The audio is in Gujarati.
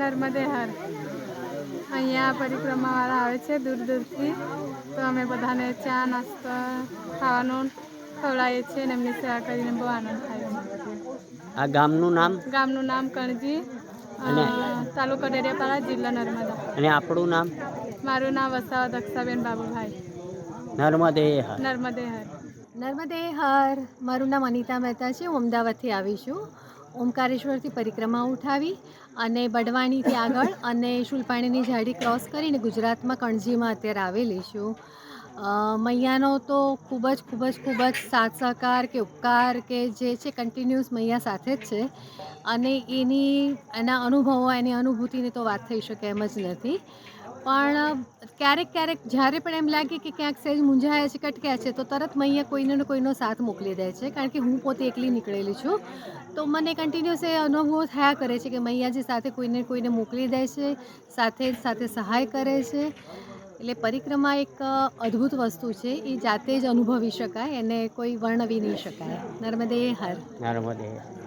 નર્મદે હર. અહીંયા પરિક્રમાવાળા આવે છે દૂર દૂરથી. તો અમે બધાને ચા નાસ્તો ખાવાનું ખવડાવીએ છીએ અને એમની સેવા કરીને બહુ આનંદ થાય છે. આ ગામનું નામ? ગામનું નામ કણજી અને? તાલુકો ડેડિયાપાડા જિલ્લા નર્મદા. અને આપણું નામ? મારું નામ વસાવા દક્ષાબેન બાબુભાઈ. નર્મદે હર. નર્મદે હર. નર્મદે હર. મારું નામ અનિતા મહેતા છે. હું અમદાવાદથી આવી છું. ઓમકારેશ્વરથી પરિક્રમા ઉઠાવી અને બડવાણીથી આગળ અને શુલપાણીની ઝાડી ક્રોસ કરીને ગુજરાતમાં કણજીમાં અત્યારે આવેલી છું મૈયાનો તો ખૂબ જ ખૂબ જ ખૂબ જ સાથ સહકાર કે ઉપકાર કે જે છે કન્ટિન્યુઅસ મૈયા સાથે જ છે. અને એની, એના અનુભવો, એની અનુભૂતિની તો વાત થઈ શકે એમ જ નથી. પણ ક્યારેક ક્યારેક જ્યારે પણ એમ લાગે કે ક્યાંક સહેજ મૂંઝાયા છે, કટક્યા છે, તો તરત મૈયા કોઈને કોઈનો સાથ મોકલી દે છે. કારણ કે હું પોતે એકલી નીકળેલી છું. તો મને કન્ટિન્યુઅસ એ અનુભવ થયા કરે છે કે મૈયાજી સાથે કોઈને કોઈને મોકલી દે છે, સાથે સાથે સહાય કરે છે. એટલે પરિક્રમા એક અદ્ભુત વસ્તુ છે. એ જાતે જ અનુભવી શકાય, એને કોઈ વર્ણવી નહીં શકાય. નર્મદે હર. નર્મદે